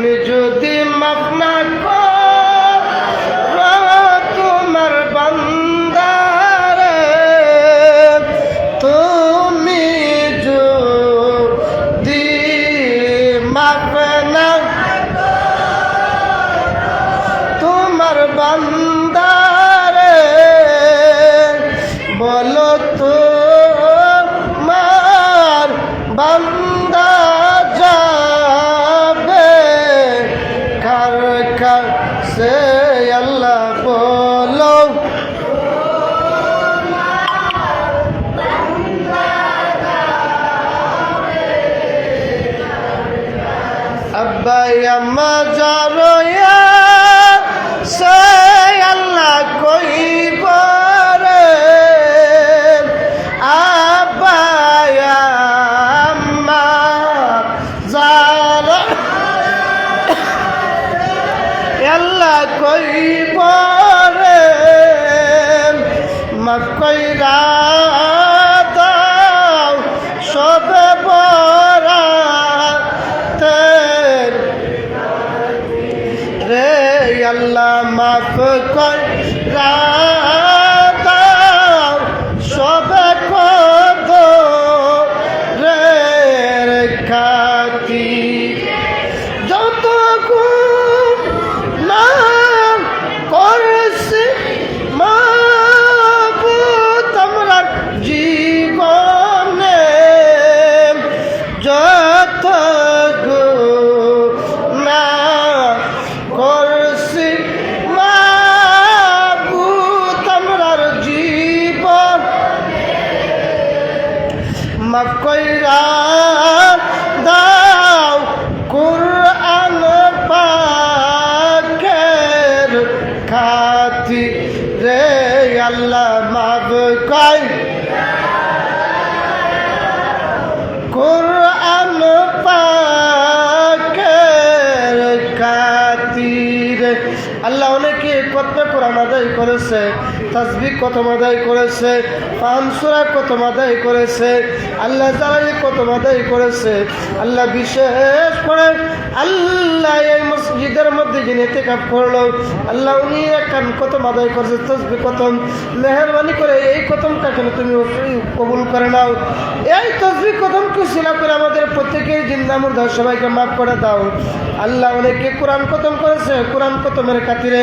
তুমি যদি আব্বাই আম্মা জারোয়া সে আল্লাহ কই পরে আব্বাই আম্মা জারো আল্লাহ কই পরে মকইরা দাও মাফ কর দাও মাফ কইরা দাও কুরআন পাকের খাতি রে আল্লাহ মাফ কই। কুরআন পাকের খাতির আল্লাহ অনেকে কত কোরআন আদায় করেছে। তাসবিক কত আদায় করেছে পানসুরা কত আদায় করেছে, আল্লাহ জালালি কত আদায় করেছে, আল্লাহ বিশেষ করে আল্লাহ এই মসজিদের মধ্যে যিনি কাপ করল, আল্লাহ উনি একখান কত আদায় করেছে তসবি কতম মেহরবানি করে এই কতম কাকে তুমি কবুল করে নাও। এই তসবি কতম কুশিলা করে আমাদের প্রত্যেকের জিন্দামুর দাও সবাইকে মাফ করে দাও। আল্লাহ অনেকে কোরআন কতম করেছে, কোরআন কতমের খাতিরে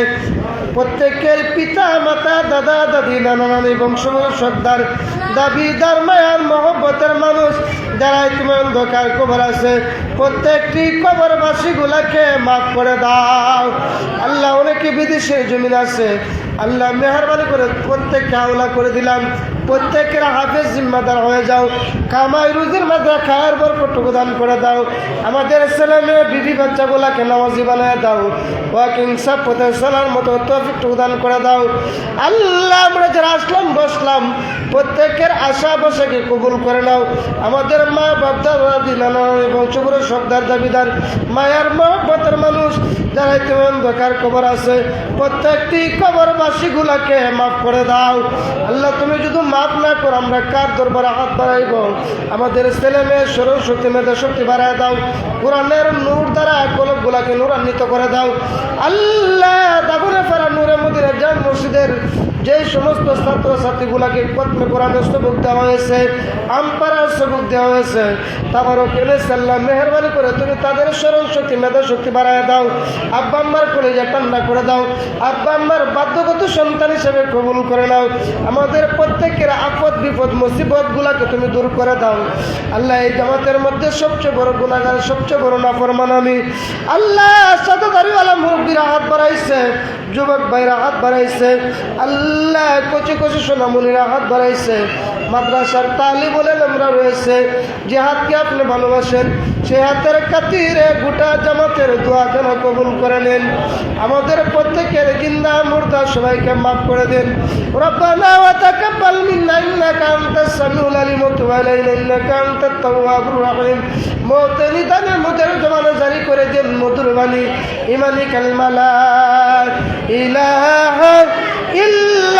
প্রত্যেকের পিতা, মাতা, দাদা, দাদি, নানা নানি বংশ সর্দার, দাবিদার, মায়ার, মহব্বতের মানুষ, যারাই তুমি অন্ধকার কবর আছে, প্রত্যেকটি কবরবাসী গুলাকে মাফ করে দাও। আল্লাহ অনেকে বিদেশের জমিন আছে। আল্লাহ মেহরবানি করে প্রত্যেককে আওলা করে দিলাম। প্রত্যেকের হাফেজ জিম্মাদার হয়ে যাও। কামাই রুজির মাঝে খায়ের বরকটুকু দান করে দাও। আমাদের ছেলে মেয়ে, বিবি বাচ্চাগুলাকে নামাজি বানিয়ে দাও। ওয়াকিং সাপ পথে চলার মতো তফিকটুকু দান করে দাও। আল্লাহ, আমরা যারা আসলাম, বসলাম। প্রত্যেকের আশা বসাকে কবুল করে নাও। আমাদের মা বাপ দাদা নানা এবং চুবুর সর্দার, দাবিদার, মায়ার মহব্বতের মানুষ, যারা তেমন বেকার কবর আছে, প্রত্যেকটি কবরবাসী গুলাকে মাফ করে দাও। আল্লাহ, তুমি যদি মাফ না করো, আমরা কার দরবারে হাত বাড়াইব? আমাদের ছেলে মেয়ে, সরস্বতী মেয়েদের শক্তি বাড়ায় দাও। কোরআনের নূর দ্বারা কলকগুলাকে নূরান্বিত করে দাও। আল্লাহ, দাগুনে ফেরা নূরে মদিরা জান মসজিদের যে সমস্ত ছাত্রীগুলাকে পত্রে কোরআনের সবুক দেওয়া হয়েছে আমপাড়ার সবুক দেওয়া হয়েছে। তারপরও কেনে সাল্লাম মেহরবানি করে তুমি তাদের স্মরণ শক্তি, মেধা শক্তি বাড়ায় দাও। আব্বা আম্মার কলেজে ঠান্ডা করে দাও। আব্বা আম্মার বাধ্যগত সন্তান হিসেবে কবুল করে নাও। আমাদের প্রত্যেকের আপদ বিপদ মুসিবত গুলাকে তুমি দূর করে দাও। আল্লাহ এই জামাতের মধ্যে সবচেয়ে বড় গুণাগার সবচেয়ে বড় নাফরমান আমি। আল্লাহ সাদাদারিওয়ালা মুরব্বীরা হাত বাড়াইছে, যুবক ভাইরা হাত বাড়াইছে। আল্লাহ কচি কচি সোনামণিরা হাত বাড়াইছে, মাদ্রাসার তালি বলে আমরা রয়েছে, যে হাতকে আপনি ভালোবাসেন সে হাতের কাতিরে গোটা জামাতের দোয়া যেন কবুল করে নেন। আমাদের প্রত্যেকের জিন্দা মুর্দা সবাইকে মাফ করে দেন। জারি করে দেন মধুর বাণী। ইমানি কালমা লা ইলাহা